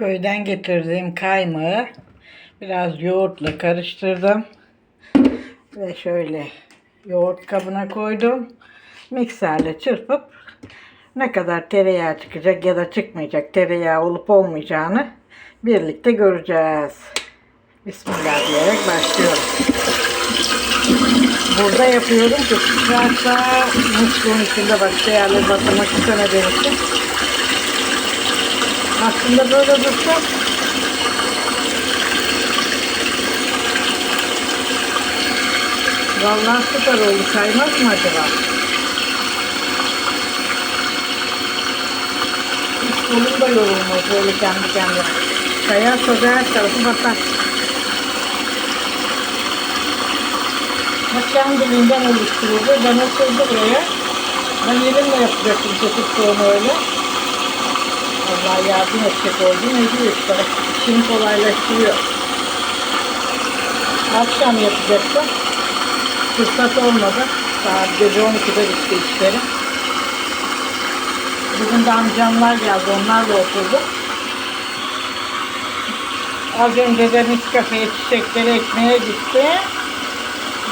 Köyden getirdiğim kaymağı biraz yoğurtla karıştırdım. Ve şöyle yoğurt kabına koydum. Mikserle çırpıp ne kadar tereyağı çıkacak ya da çıkmayacak tereyağı olup olmayacağını birlikte göreceğiz. Bismillah diyerek başlıyorum. Burada yapıyorum ki sıcakta musluğun içinde başka yerlere batırmak istemediğim için. Aslında böyle dursa Vallahi süper oldu. Kaymaz mı acaba? Hiç kolum da yorulmaz böyle kendi kendine. Kayarsa da her tarafı batar. Bak kendiliğinden oluşturuldu. Ben oturdu buraya. Ben elimle yapacaktım kesip soğunu öyle. Allah yardım edecek oldu. Ne diyor işte. İşini kolaylaştırıyor. Akşam yapacaktım. Fırsat olmadı. Saat gece 12'de bitti işleri. Bugün de amcamlar geldi. Onlarla oturduk. Az önce de Nescafe'ye çiçekleri ekmeye gitti.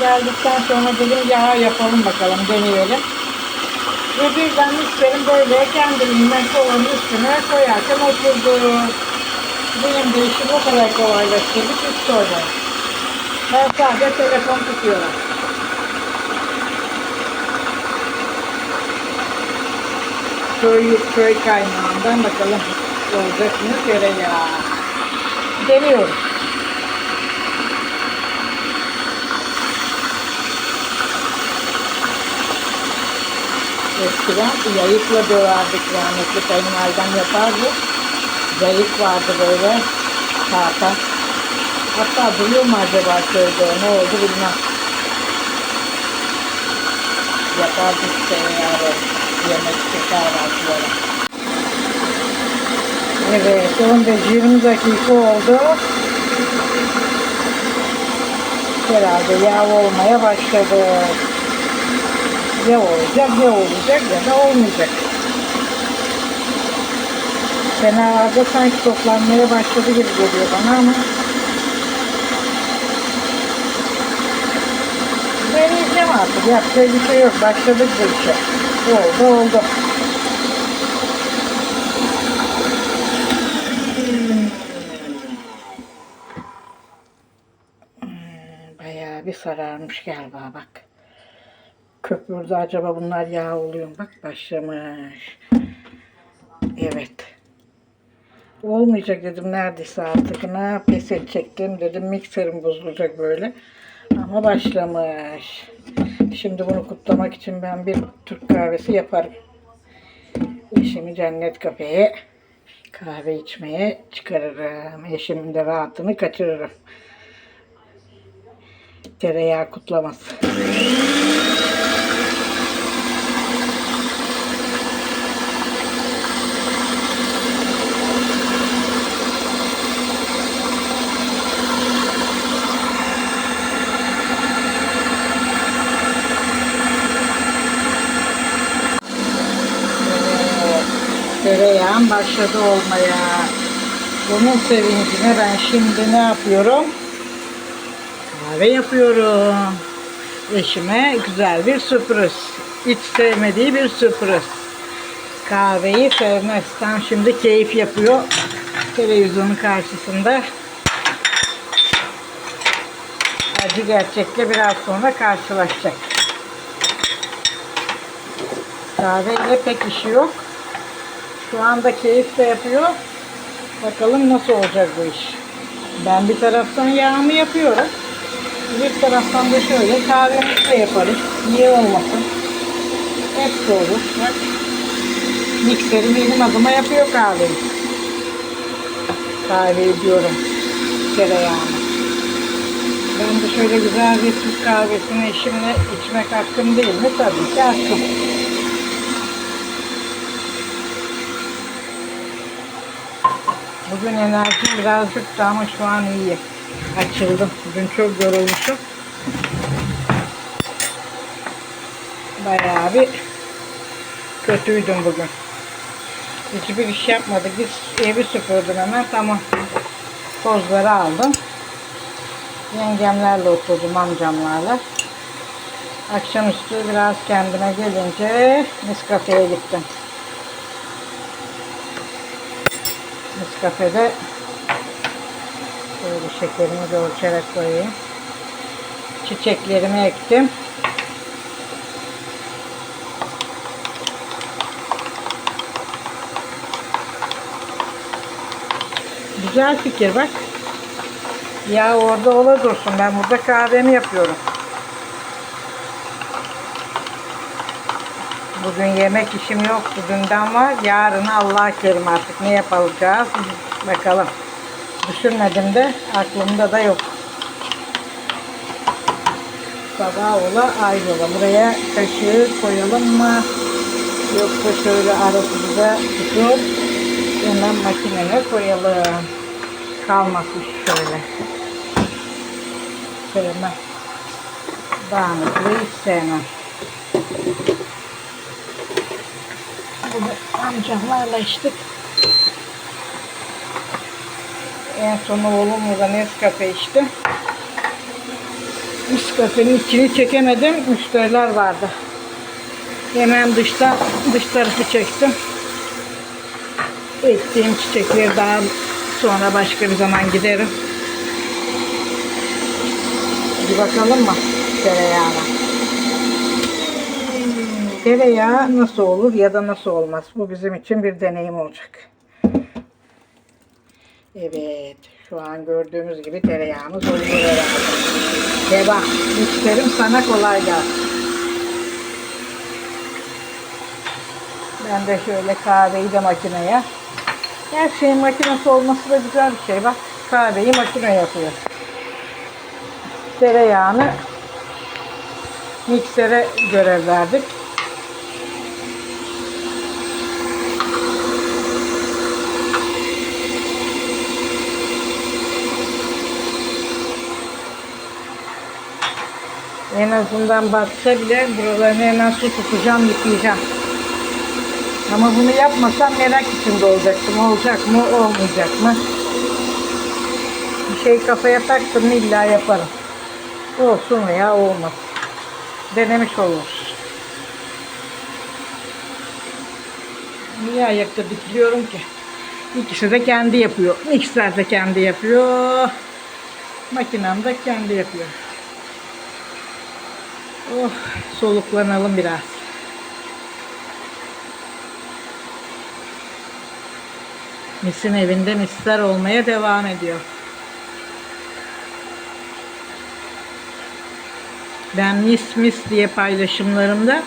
Geldikten sonra dedim ya yapalım bakalım deneyelim. Ve birden müşterim böyle kendiliğinden kovanın üstüne koyarken oturdu. Benim de işim o kadar kolaylaştırdı hiç sorma. Ben sadece telefon tutuyorum. Köy, köy kaynağından bakalım olacak mı tereyağı. Deniyorum. Eskiden yayıkla döverdik rahmetli kayınvalidem yapardı. Yayık vardı böyle tahta. Hatta duruyor mu acaba köyde ne oldu bilmem. Yapardık yani yemek kahvaltıları. Evet 15-20 dakika oldu. Herhalde yağ olmaya başladı ya olacak ya olacak ya da olmayacak. Kenarlarda sanki toplanmaya başladı gibi geliyor bana ama deneyeceğim artık. Yapacak bir şey yok. Başladık bu işe. Oldu oldu. Hmm, Bayağı bir sararmış galiba bak. Köpürdü acaba bunlar yağ oluyor mu? Bak başlamış. Evet. Olmayacak dedim neredeyse artık. Ne pes edecektim dedim mikserim bozulacak böyle. Ama başlamış. Şimdi bunu kutlamak için ben bir Türk kahvesi yaparım. Eşimi cennet kafeye kahve içmeye çıkarırım. Eşimin de rahatını kaçırırım. Tereyağı kutlaması. Tereyağım başladı olmaya. Bunun sevincine ben şimdi ne yapıyorum? Kahve yapıyorum. Eşime güzel bir sürpriz. Hiç sevmediği bir sürpriz. Kahveyi sevmez. Tam şimdi keyif yapıyor. Televizyonun karşısında. Acı gerçekle biraz sonra karşılaşacak. Kahveyle pek işi yok. Şu anda keyif de yapıyor. Bakalım nasıl olacak bu iş. Ben bir taraftan yağımı yapıyorum. Bir taraftan da şöyle kahvemizi de yaparız. Niye olmasın? Hepsi olur. Bak. Mikserim benim adıma yapıyor kahveyi. Kahve diyorum. Tereyağını. Ben de şöyle güzel bir Türk kahvesini eşimle içmek hakkım değil mi? Tabii ki hakkım. Bugün enerjim birazcık da ama şu an iyi. Açıldım. Bugün çok yorulmuşum. Bayağı bir kötüydüm bugün. Hiçbir iş yapmadık. Biz evi süpürdüm hemen. Tamam. Tozları aldım. Yengemlerle oturdum amcamlarla. Akşamüstü biraz kendime gelince Nescafe'ye gittim. Nescafe'de şöyle şekerimi de ölçerek koyayım. Çiçeklerimi ektim. Güzel fikir bak. Ya orada ola dursun. Ben burada kahvemi yapıyorum. Bugün yemek işim yoktu. Dünden var. Yarın Allah kerim artık ne yapacağız. Bakalım. Düşünmedim de aklımda da yok. Sabah ola ayrıla. Buraya kaşığı koyalım mı? Yoksa şöyle arasında tutup hemen makineye koyalım. Kalmasın şöyle. Sevmem. Dağınıklığı hiç sevmem. Bunu amcamlarla içtik. En son oğlumla da Nescafe içti. Nescafe'nin içini çekemedim. Müşteriler vardı. Hemen dıştan dış tarafı çektim. Ektiğim çiçekleri daha sonra başka bir zaman giderim. Bir bakalım mı tereyağına? Tereyağı nasıl olur ya da nasıl olmaz? Bu bizim için bir deneyim olacak. Evet. Şu an gördüğümüz gibi tereyağımız oluyor herhalde. Devam. Müşterim sana kolay gelsin. Ben de şöyle kahveyi de makineye. Her şeyin makinesi olması da güzel bir şey. Bak kahveyi makine yapıyor. Tereyağını miksere görev verdik. En azından batsa bile buralarını hemen su tutacağım, yıkayacağım. Ama bunu yapmasam merak içinde olacaktım. Olacak mı, olmayacak mı? Bir şey kafaya taktım illa yaparım. Olsun veya olmaz. Denemiş oluruz. Niye ayakta dikiliyorum ki? İkisi de kendi yapıyor. Mikser de kendi yapıyor. Makinem de kendi yapıyor. Oh, soluklanalım biraz. Mis'in evinde misler olmaya devam ediyor. Ben mis mis diye paylaşımlarımda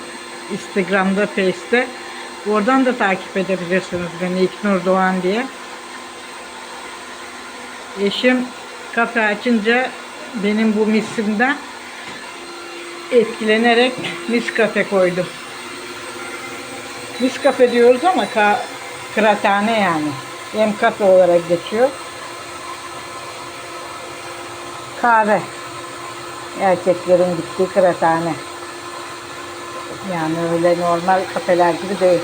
Instagram'da, Face'te oradan da takip edebilirsiniz beni İknur Doğan diye. Eşim kafe açınca benim bu misimden etkilenerek mis kafe koydum. Mis kafe diyoruz ama ka kıraathane yani. Hem kafe olarak geçiyor. Kahve. Erkeklerin gittiği kıraathane. Yani öyle normal kafeler gibi değil.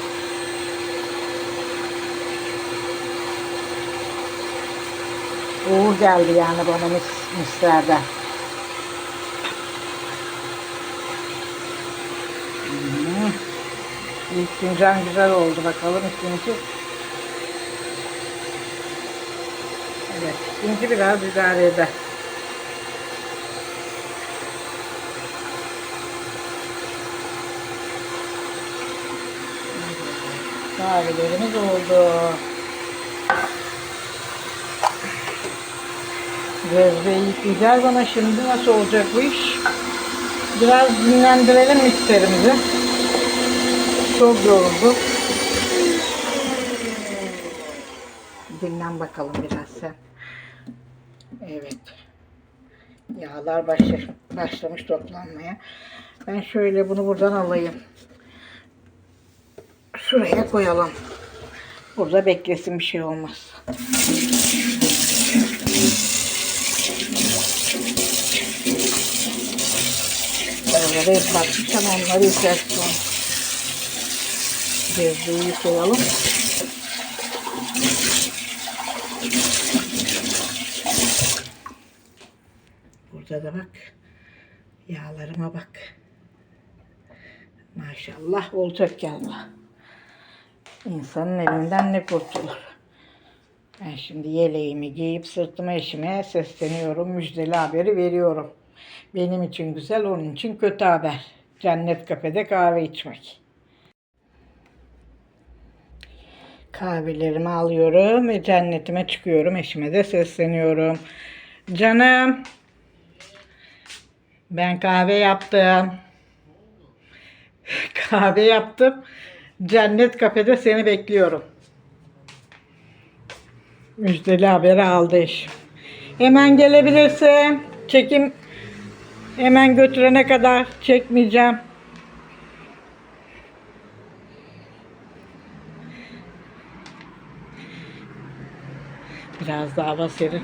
Uğur geldi yani bana mis, mislerden. Hmm. İlk fincan güzel oldu bakalım ikinci. Evet ikinci biraz idare eder. Kahvelerimiz oldu. Gözdeyi yıkayacağız ama şimdi nasıl olacak bu iş? Biraz dinlendirelim mikserimizi. Çok yoruldu. Dinlen bakalım biraz sen. Evet. Yağlar başlamış, başlamış toplanmaya. Ben şöyle bunu buradan alayım. Şuraya koyalım. Burada beklesin bir şey olmaz. Oraları ama onları içersin. Sebzeyi koyalım. Burada da bak. Yağlarıma bak. Maşallah olacak yağla. İnsanın elinden ne kurtulur. Ben şimdi yeleğimi giyip sırtıma eşime sesleniyorum. Müjdeli haberi veriyorum. Benim için güzel, onun için kötü haber. Cennet kafede kahve içmek. Kahvelerimi alıyorum ve cennetime çıkıyorum. Eşime de sesleniyorum. Canım. Ben kahve yaptım. kahve yaptım. Cennet kafede seni bekliyorum. Müjdeli haberi aldı eşim. Hemen gelebilirsin. Çekim hemen götürene kadar çekmeyeceğim. Biraz daha hava serin.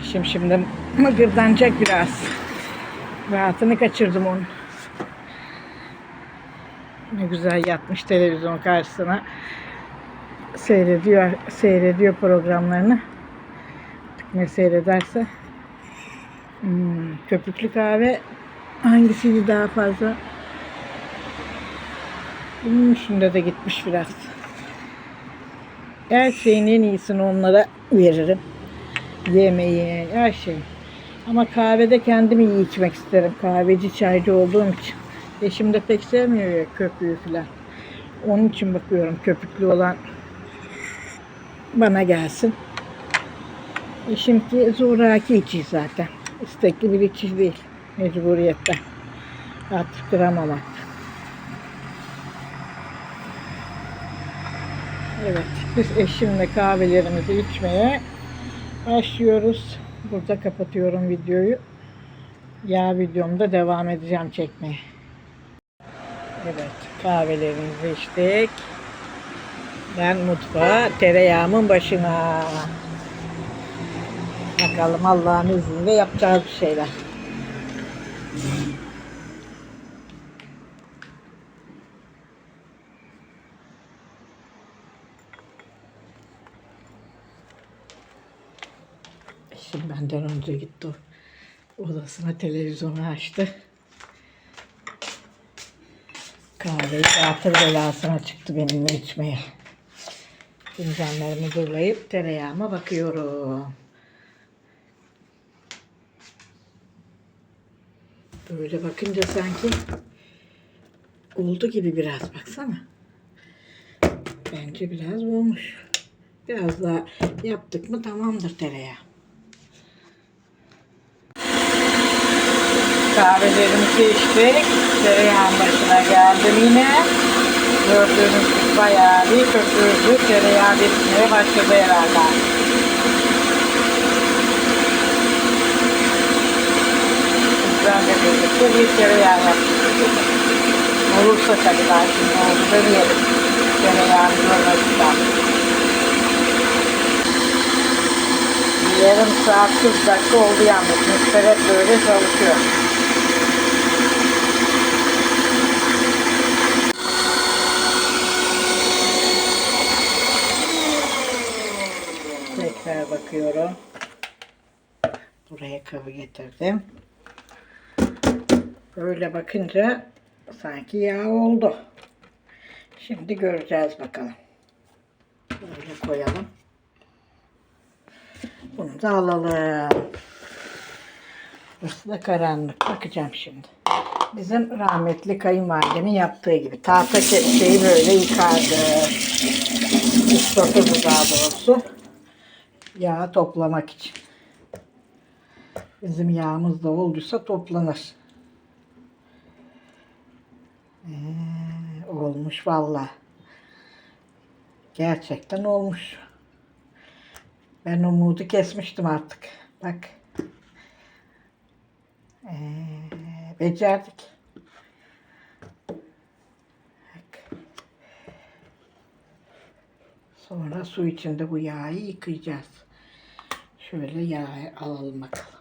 Eşim şimdi mıgırdanacak biraz. Rahatını kaçırdım onun. Ne güzel yatmış televizyon karşısına. Seyrediyor, seyrediyor programlarını. Ne seyrederse. Hmm, köpüklü kahve hangisiydi daha fazla? Bunun içinde de gitmiş biraz. Her şeyin en iyisini onlara veririm. Yemeği, her şey. Ama kahvede kendim iyi içmek isterim. Kahveci, çaycı olduğum için. Eşim de pek sevmiyor ya köpüğü falan. Onun için bakıyorum köpüklü olan bana gelsin. Eşim ki zoraki içi zaten. İstekli bir içi değil. Mecburiyetten. Artık kıramamak. Evet, biz eşimle kahvelerimizi içmeye başlıyoruz. Burada kapatıyorum videoyu. Ya videomda devam edeceğim çekmeye. Evet, kahvelerimizi içtik. Ben mutfağa tereyağımın başına. Bakalım Allah'ın izniyle yapacağız bir şeyler. Eşim benden önce gitti. Odasına televizyonu açtı. Kahveyi dağıtır belasına çıktı benimle içmeye. Fincanlarımı durlayıp tereyağıma bakıyorum. Böyle bakınca sanki oldu gibi biraz baksana. Bence biraz olmuş. Biraz daha yaptık mı tamamdır tereyağı. Kahvelerimizi içtik. Tereyağın başına geldim yine. Gördüğünüz gibi bayağı bir köpürdü. Tereyağı bitmeye başladı herhalde. Bizlerle birlikte bir tereyağı yaptık. Olursa tabii daha şimdi oldu demeyelim. Tereyağını görmezden. Bir yarım saat 40 dakika oldu yalnız. Hep böyle çalışıyor. Bakıyorum. Buraya kabı getirdim. Böyle bakınca sanki yağ oldu. Şimdi göreceğiz bakalım. Böyle koyalım. Bunu da alalım. Burası da karanlık. Bakacağım şimdi. Bizim rahmetli kayınvalidemin yaptığı gibi. Tahta kepçeyi böyle yıkardı. Islatırdı daha doğrusu. Yağı toplamak için. Bizim yağımız da olduysa toplanır. Ee, olmuş valla. Gerçekten olmuş. Ben umudu kesmiştim artık. Bak. Ee, becerdik. Bak. Sonra su içinde bu yağı yıkayacağız. Şöyle yağı alalım bakalım.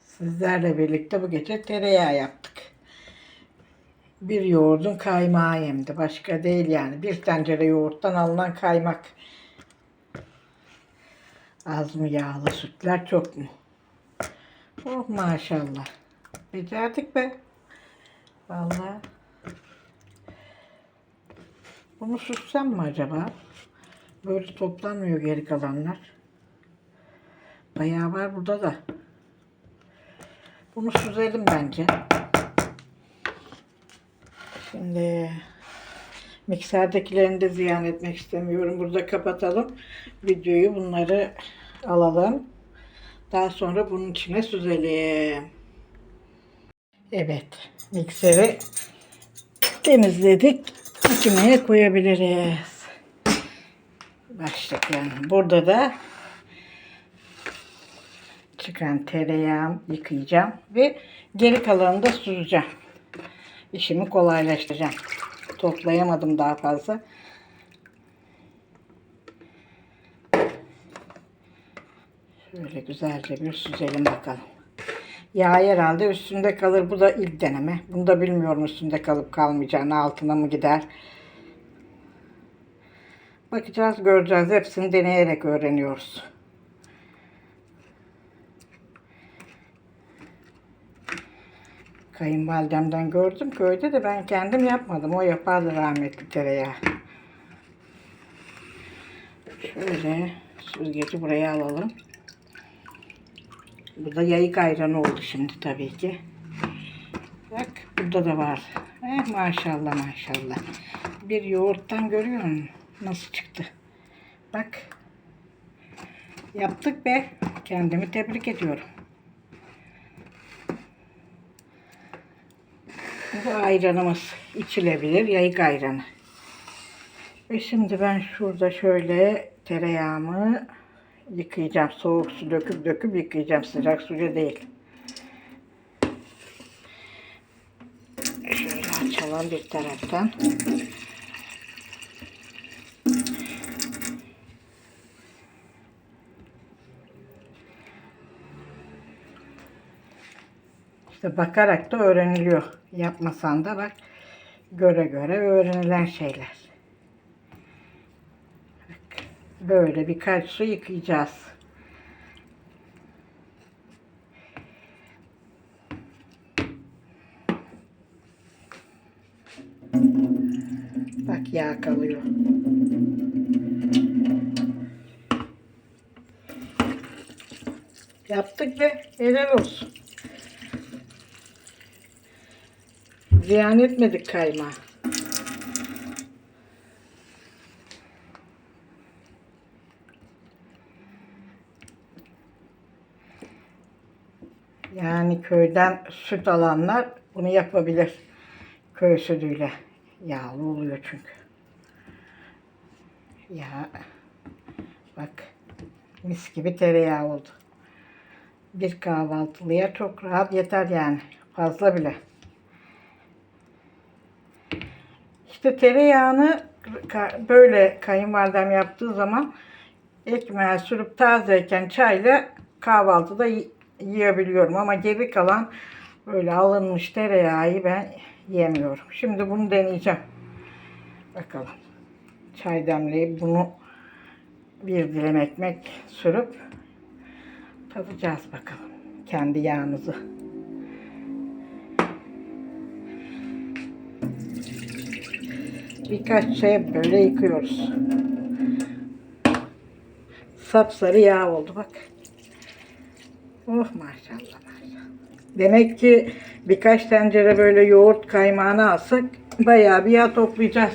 Sizlerle birlikte bu gece tereyağı yaptık. Bir yoğurdun kaymağı yemdi. Başka değil yani. Bir tencere yoğurttan alınan kaymak. Az mı yağlı sütler çok mu? Oh maşallah. Becerdik be. Vallahi. Bunu süssem mi acaba? Böyle toplanmıyor geri kalanlar. Bayağı var burada da. Bunu süzelim bence. Şimdi mikserdekilerini de ziyan etmek istemiyorum. Burada kapatalım. Videoyu bunları alalım. Daha sonra bunun içine süzelim. Evet. Mikseri temizledik. Makineye koyabiliriz. Başlık yani. Burada da çıkan tereyağım yıkayacağım ve geri kalanını da süzeceğim. İşimi kolaylaştıracağım. Toplayamadım daha fazla. Şöyle güzelce bir süzelim bakalım. Yağ herhalde üstünde kalır. Bu da ilk deneme. Bunu da bilmiyorum üstünde kalıp kalmayacağını. Altına mı gider? Bakacağız, göreceğiz. Hepsini deneyerek öğreniyoruz. Kayınvalidemden gördüm köyde de ben kendim yapmadım. O yapardı rahmetli tereyağı. Şöyle süzgeci buraya alalım. Bu da yayık ayranı oldu şimdi tabii ki. Bak burada da var. Eh, maşallah maşallah. Bir yoğurttan görüyor musun? Nasıl çıktı? Bak. Yaptık be. Kendimi tebrik ediyorum. Bu ayranımız içilebilir. Yayık ayranı. Ve şimdi ben şurada şöyle tereyağımı yıkayacağım. Soğuk su döküp döküp yıkayacağım. Sıcak suya değil. Şöyle açalım bir taraftan. İşte bakarak da öğreniliyor. Yapmasan da bak göre göre öğrenilen şeyler. Böyle birkaç su yıkayacağız. Bak yağ kalıyor. Yaptık ve helal olsun. Ziyan etmedik kaymağı. Yani köyden süt alanlar bunu yapabilir. Köy sütüyle. Yağlı oluyor çünkü. Ya bak mis gibi tereyağı oldu. Bir kahvaltılıya çok rahat yeter yani. Fazla bile. İşte tereyağını böyle kayınvalidem yaptığı zaman ekmeğe sürüp tazeyken çayla kahvaltıda yiyebiliyorum. Ama geri kalan böyle alınmış tereyağı ben yemiyorum. Şimdi bunu deneyeceğim. Bakalım. Çay demleyip bunu bir dilim ekmek sürüp tadacağız bakalım. Kendi yağımızı. Birkaç şey böyle yıkıyoruz. Sapsarı yağ oldu bak. Oh maşallah maşallah. Demek ki birkaç tencere böyle yoğurt kaymağını alsak bayağı bir yağ toplayacağız.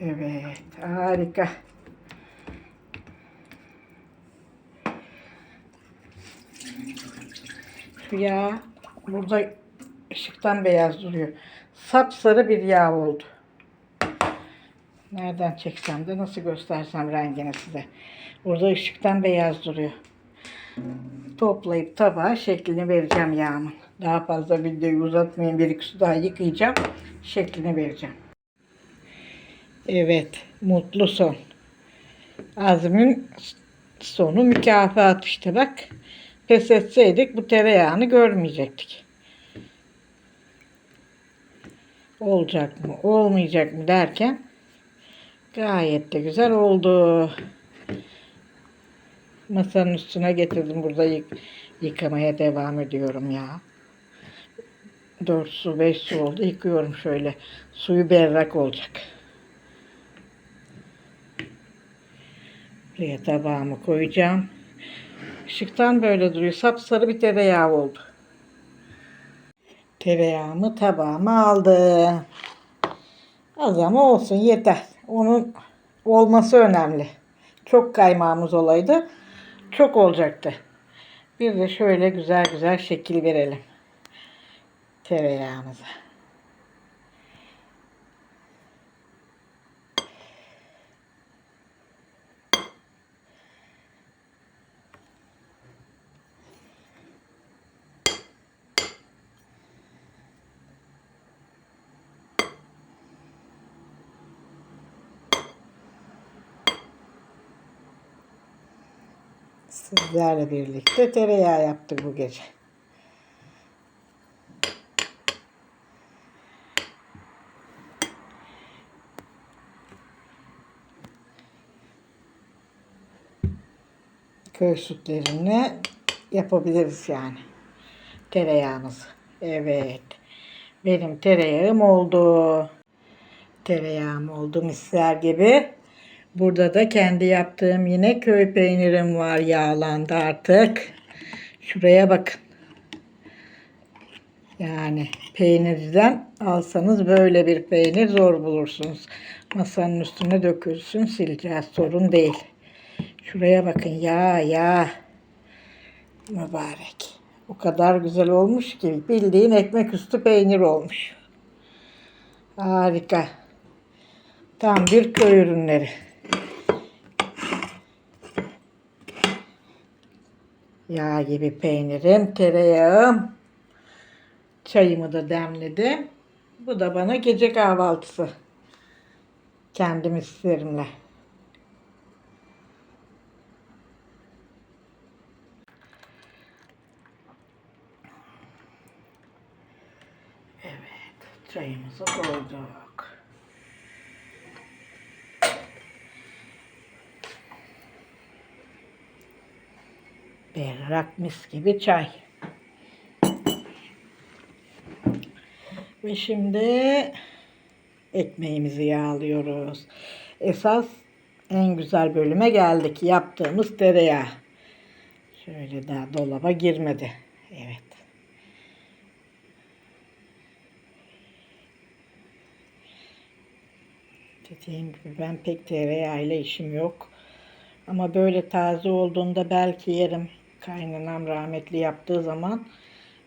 Evet harika. Yağ burada ışıktan beyaz duruyor. Sapsarı bir yağ oldu. Nereden çeksem de nasıl göstersem rengini size. Burada ışıktan beyaz duruyor. Toplayıp tabağa şeklini vereceğim yağımın. Daha fazla videoyu uzatmayın. Bir iki su daha yıkayacağım. Şeklini vereceğim. Evet. Mutlu son. Azmin sonu mükafat işte bak. Pes etseydik bu tereyağını görmeyecektik. Olacak mı, olmayacak mı derken Gayet de güzel oldu. Masanın üstüne getirdim. Burada yık- yıkamaya devam ediyorum ya. 4 su 5 su oldu. Yıkıyorum şöyle. Suyu berrak olacak. Buraya tabağımı koyacağım. Işıktan böyle duruyor. Sapsarı bir tereyağı oldu. Tereyağımı tabağıma aldım. Az ama olsun yeter. Onun olması önemli. Çok kaymağımız olaydı. Çok olacaktı. Bir de şöyle güzel güzel şekil verelim. Tereyağımıza. Sizlerle birlikte tereyağı yaptık bu gece. Köy sütlerini yapabiliriz yani. Tereyağımızı. Evet. Benim tereyağım oldu. Tereyağım oldu misler gibi. Burada da kendi yaptığım yine köy peynirim var. Yağlandı artık. Şuraya bakın. Yani peynirden alsanız böyle bir peynir zor bulursunuz. Masanın üstüne dökülsün sileceğiz sorun değil. Şuraya bakın ya ya. Mübarek. O kadar güzel olmuş ki bildiğin ekmek üstü peynir olmuş. Harika. Tam bir köy ürünleri. Yağ gibi peynirim, tereyağım. Çayımı da demledim. Bu da bana gece kahvaltısı. Kendim isterimle. Evet, çayımızı koyduk. Berrak mis gibi çay. Ve şimdi ekmeğimizi yağlıyoruz. Esas en güzel bölüme geldik. Yaptığımız tereyağı. Şöyle daha dolaba girmedi. Evet. Dediğim gibi ben pek tereyağıyla işim yok. Ama böyle taze olduğunda belki yerim. Kaynanam rahmetli yaptığı zaman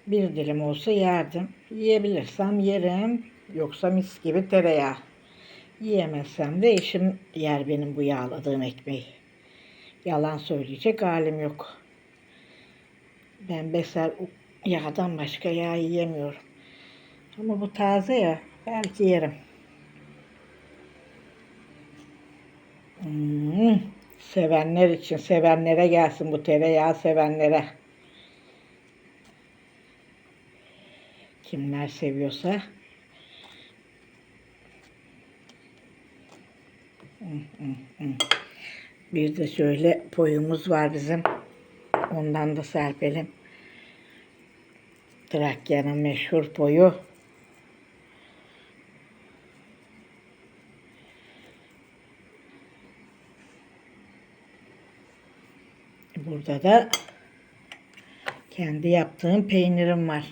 bir dilim olsa yerdim. Yiyebilirsem yerim. Yoksa mis gibi tereyağı. Yiyemezsem de eşim yer benim bu yağladığım ekmeği. Yalan söyleyecek halim yok. Ben beser yağdan başka yağ yiyemiyorum. Ama bu taze ya belki yerim. Hmm, sevenler için, sevenlere gelsin bu tereyağı sevenlere. Kimler seviyorsa. Bir de şöyle poyumuz var bizim. Ondan da serpelim. Trakya'nın meşhur poyu. Burada da kendi yaptığım peynirim var.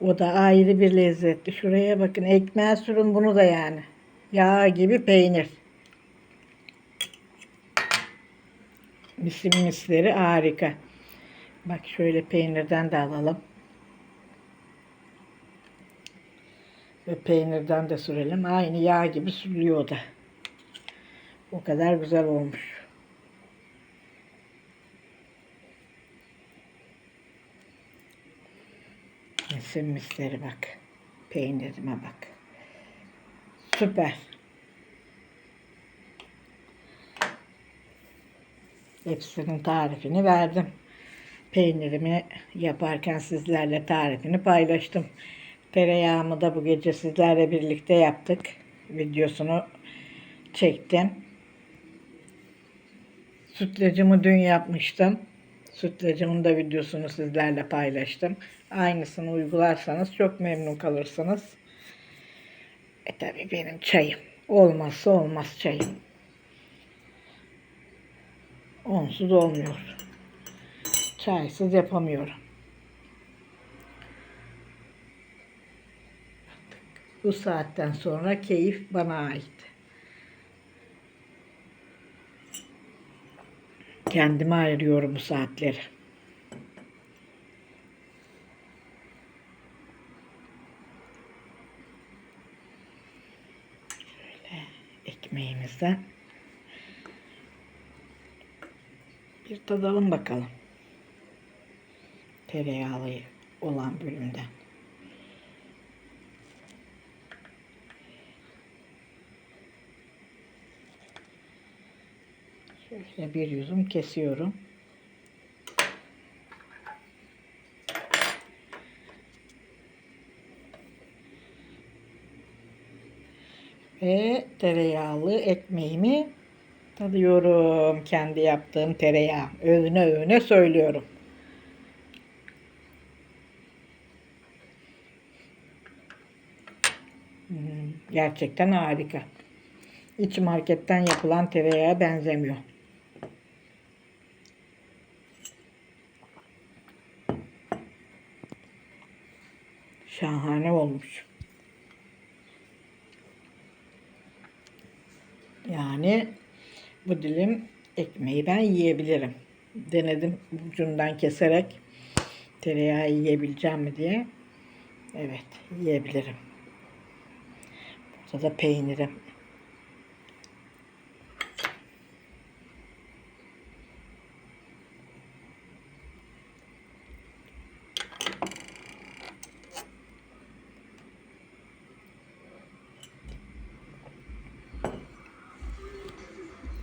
O da ayrı bir lezzetli. Şuraya bakın ekmeğe sürün bunu da yani. Yağ gibi peynir. Misim misleri harika. Bak şöyle peynirden de alalım. Ve peynirden de sürelim. Aynı yağ gibi sürülüyor da. O kadar güzel olmuş. Misim misleri bak. Peynirime bak. Süper. Hepsinin tarifini verdim. Peynirimi yaparken sizlerle tarifini paylaştım. Tereyağımı da bu gece sizlerle birlikte yaptık. Videosunu çektim. Sütlacımı dün yapmıştım. Sütlacımın da videosunu sizlerle paylaştım. Aynısını uygularsanız çok memnun kalırsınız. E tabi benim çayım. Olmazsa olmaz çayım. Onsuz olmuyor. Çaysız yapamıyorum. Bu saatten sonra keyif bana ait. Kendime ayırıyorum bu saatleri. Şöyle ekmeğimizden bir tadalım bakalım. Tereyağlı olan bölümden. Şöyle bir yüzüm kesiyorum. Ve tereyağlı ekmeğimi tadıyorum. Kendi yaptığım tereyağı. Övüne övüne söylüyorum. Hmm, Gerçekten harika. İç marketten yapılan tereyağa benzemiyor. Şahane olmuş. Yani bu dilim ekmeği ben yiyebilirim. Denedim ucundan keserek tereyağı yiyebileceğim mi diye. Evet yiyebilirim. Burada da peynirim.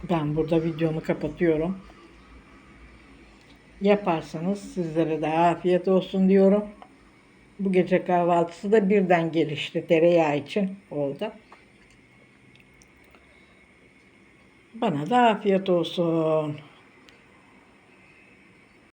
Ben burada videomu kapatıyorum. Yaparsanız sizlere de afiyet olsun diyorum. Bu gece kahvaltısı da birden gelişti. Tereyağı için oldu. Bana da afiyet olsun.